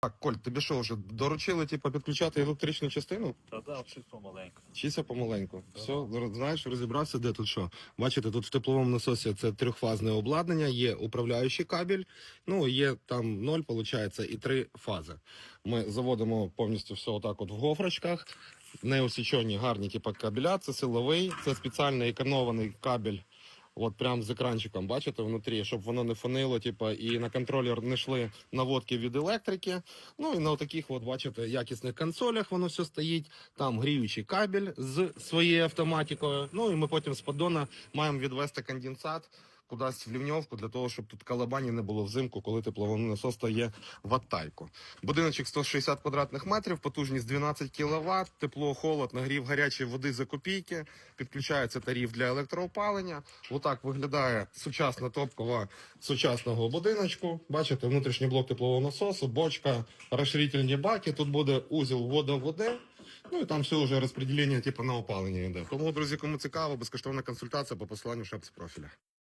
Так, Коль, тобі що вже доручили типу, підключати електричну частину? Та да, вчись помаленьку. Чися помаленьку. Все, знаєш, розібрався, де тут що. Бачите, тут в тепловому насосі це трьохфазне обладнання, є управляючий кабель, ну є там ноль, виходить, і три фази. Ми заводимо повністю все отак от в гофрочках. Неосічені гарні, типу, кабеля, це силовий, це спеціальний екранований кабель. От прям з екранчиком, бачите, внутрі, щоб воно не фонило, типу, і на контролер не йшли наводки від електрики. Ну і на таких, от, бачите, якісних консолях воно все стоїть. Там гріючий кабель з своєю автоматикою. Ну і ми потім з поддона маємо відвести конденсат кудись в лівньовку для того, щоб тут калабані не було взимку, коли тепловий насос стає в оттайку. Будиночок 160 квадратних метрів, потужність 12 кВт, тепло, холод, нагрів гарячої води за копійки. Підключається тариф для електроопалення. Отак виглядає сучасна топкова сучасного будиночку. Бачите, внутрішній блок теплового насосу, бочка, розширительні баки. Тут буде узіл вода-води. Ну і там все вже розподілення типу на опалення йде. Тому, друзі, кому цікаво, безкоштовна консультація по посиланню в шапці профіля.